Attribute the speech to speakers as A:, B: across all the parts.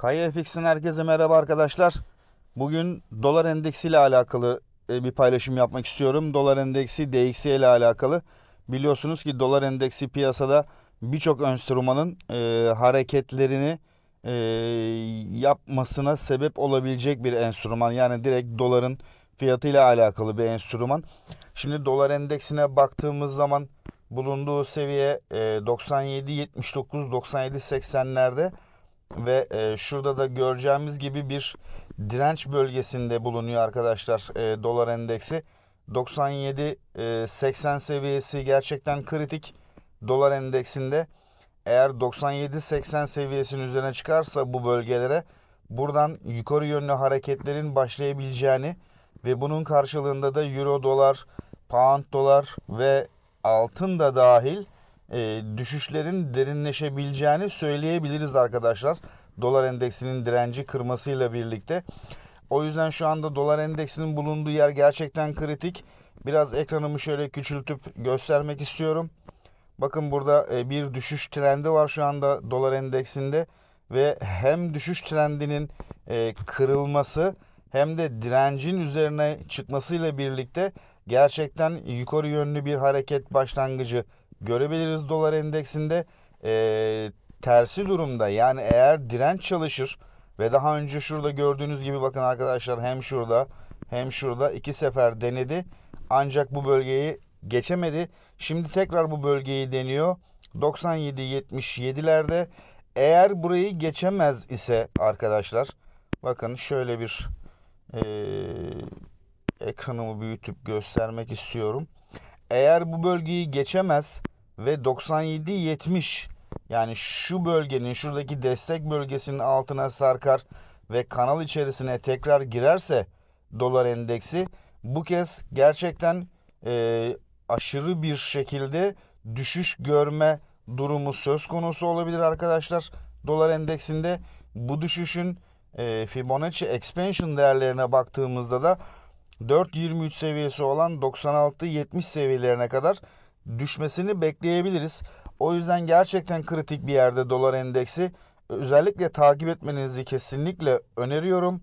A: KYFX'ten herkese merhaba arkadaşlar. Bugün dolar endeksi ile alakalı e, bir paylaşım yapmak istiyorum. Dolar endeksi DXY ile alakalı. Biliyorsunuz ki dolar endeksi piyasada birçok enstrümanın e, hareketlerini e, yapmasına sebep olabilecek bir enstrüman. Yani direkt doların fiyatıyla alakalı bir enstrüman. Şimdi dolar endeksine baktığımız zaman bulunduğu seviye e, 97.79 97.80'lerde ve e, şurada da göreceğimiz gibi bir direnç bölgesinde bulunuyor arkadaşlar e, dolar endeksi. 97-80 seviyesi gerçekten kritik dolar endeksinde. Eğer 97-80 seviyesinin üzerine çıkarsa bu bölgelere buradan yukarı yönlü hareketlerin başlayabileceğini ve bunun karşılığında da euro dolar, pound dolar ve altın da dahil e, düşüşlerin derinleşebileceğini söyleyebiliriz arkadaşlar. Dolar endeksinin direnci kırmasıyla birlikte. O yüzden şu anda dolar endeksinin bulunduğu yer gerçekten kritik. Biraz ekranımı şöyle küçültüp göstermek istiyorum. Bakın burada e, bir düşüş trendi var şu anda dolar endeksinde ve hem düşüş trendinin e, kırılması hem de direncin üzerine çıkmasıyla birlikte gerçekten yukarı yönlü bir hareket başlangıcı görebiliriz dolar endeksinde. Ee, tersi durumda yani eğer direnç çalışır ve daha önce şurada gördüğünüz gibi bakın arkadaşlar hem şurada hem şurada iki sefer denedi. Ancak bu bölgeyi geçemedi. Şimdi tekrar bu bölgeyi deniyor. 97-77'lerde eğer burayı geçemez ise arkadaşlar bakın şöyle bir e, ekranımı büyütüp göstermek istiyorum. Eğer bu bölgeyi geçemez ve 97-70 yani şu bölgenin şuradaki destek bölgesinin altına sarkar ve kanal içerisine tekrar girerse dolar endeksi bu kez gerçekten e, aşırı bir şekilde düşüş görme durumu söz konusu olabilir arkadaşlar. Dolar endeksinde bu düşüşün e, Fibonacci expansion değerlerine baktığımızda da 4.23 seviyesi olan 96-70 seviyelerine kadar düşmesini bekleyebiliriz. O yüzden gerçekten kritik bir yerde dolar endeksi. Özellikle takip etmenizi kesinlikle öneriyorum.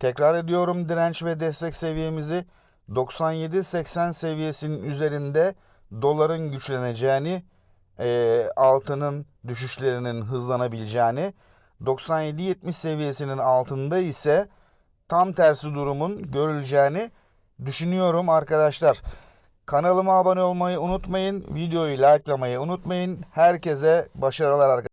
A: Tekrar ediyorum direnç ve destek seviyemizi 97-80 seviyesinin üzerinde doların güçleneceğini, e, altının düşüşlerinin hızlanabileceğini, 97-70 seviyesinin altında ise tam tersi durumun görüleceğini düşünüyorum arkadaşlar. Kanalıma abone olmayı unutmayın. Videoyu likelamayı unutmayın. Herkese başarılar arkadaşlar.